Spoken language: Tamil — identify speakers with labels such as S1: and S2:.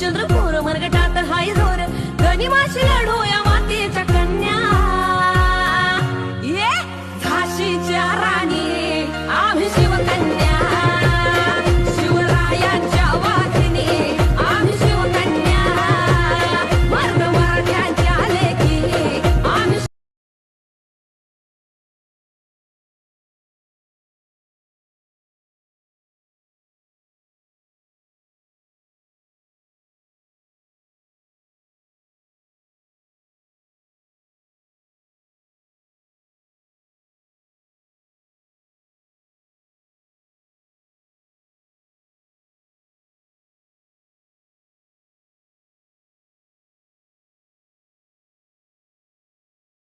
S1: चंद्र मोर मरग टातर हाय झोर गणी माशी